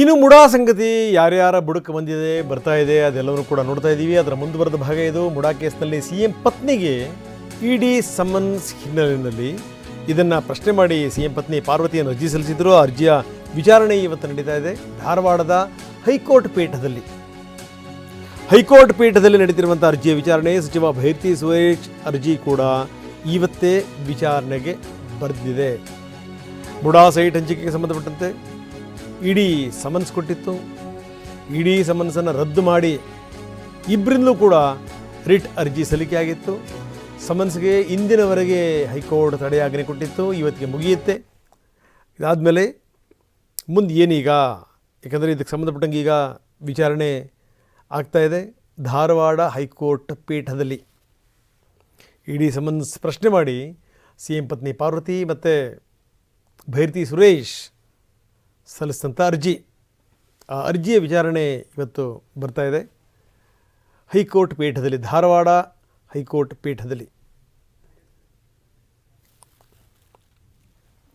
ಇನ್ನು ಮುಡಾ ಸಂಗತಿ ಯಾರ್ಯಾರ ಬುಡಕ್ಕೆ ಬಂದಿದೆ, ಬರ್ತಾ ಇದೆ, ಅದೆಲ್ಲವನ್ನೂ ಕೂಡ ನೋಡ್ತಾ ಇದ್ದೀವಿ. ಅದರ ಮುಂದುವರೆದ ಭಾಗ ಇದು. ಮುಡಾ ಕೇಸ್ನಲ್ಲಿ ಸಿ ಎಂ ಪತ್ನಿಗೆ ಇಡಿ ಸಮನ್ಸ್ ಹಿನ್ನೆಲೆಯಲ್ಲಿ ಇದನ್ನು ಪ್ರಶ್ನೆ ಮಾಡಿ ಸಿ ಎಂ ಪತ್ನಿ ಪಾರ್ವತಿಯನ್ನು ಅರ್ಜಿ ಸಲ್ಲಿಸಿದ್ರು. ಅರ್ಜಿಯ ವಿಚಾರಣೆ ಇವತ್ತು ನಡೀತಾ ಇದೆ. ಧಾರವಾಡದ ಹೈಕೋರ್ಟ್ ಪೀಠದಲ್ಲಿ. ಹೈಕೋರ್ಟ್ ಪೀಠದಲ್ಲಿ ನಡೀತಿರುವಂಥ ಅರ್ಜಿಯ ವಿಚಾರಣೆ, ಸಚಿವ ಭೈರತಿ ಸುರೇಶ್ ಅರ್ಜಿ ಕೂಡ ಇವತ್ತೇ ವಿಚಾರಣೆಗೆ ಬರೆದಿದೆ. ಬುಡಾ ಸೈಟ್ ಹಂಚಿಕೆಗೆ ಸಂಬಂಧಪಟ್ಟಂತೆ ಇಡೀ ಸಮನ್ಸ್ ಕೊಟ್ಟಿತ್ತು. ಇಡೀ ಸಮನ್ಸನ್ನು ರದ್ದು ಮಾಡಿ ಇಬ್ಬರಿಂದಲೂ ಕೂಡ ರಿಟ್ ಅರ್ಜಿ ಸಲ್ಲಿಕೆಯಾಗಿತ್ತು ಸಮನ್ಸ್ಗೆ ಇಂದಿನವರೆಗೆ ಹೈಕೋರ್ಟ್ ತಡೆಯಾಜ್ಞೆ ಕೊಟ್ಟಿತ್ತು. ಇವತ್ತಿಗೆ ಮುಗಿಯುತ್ತೆ. ಇದಾದಮೇಲೆ ಮುಂದೆ ಏನೀಗ? ಯಾಕಂದರೆ ಇದಕ್ಕೆ ಸಂಬಂಧಪಟ್ಟಂಗೆ ಈಗ ವಿಚಾರಣೆ ಆಗ್ತಾಯಿದೆ ಧಾರವಾಡ ಹೈಕೋರ್ಟ್ ಪೀಠದಲ್ಲಿ ಇಡೀ ಸಮನ್ಸ್ ಪ್ರಶ್ನೆ ಮಾಡಿ ಸಿ ಎಂ ಪತ್ನಿ ಪಾರ್ವತಿ ಮತ್ತು ಭೈರತಿ ಸುರೇಶ್ ಸಲ್ಲಿಸಿದಂಥ ಅರ್ಜಿ. ಆ ಅರ್ಜಿಯ ವಿಚಾರಣೆ ಇವತ್ತು ಬರ್ತಾ ಇದೆ. ಹೈಕೋರ್ಟ್ ಪೀಠದಲ್ಲಿ ಧಾರವಾಡ ಹೈಕೋರ್ಟ್ ಪೀಠದಲ್ಲಿ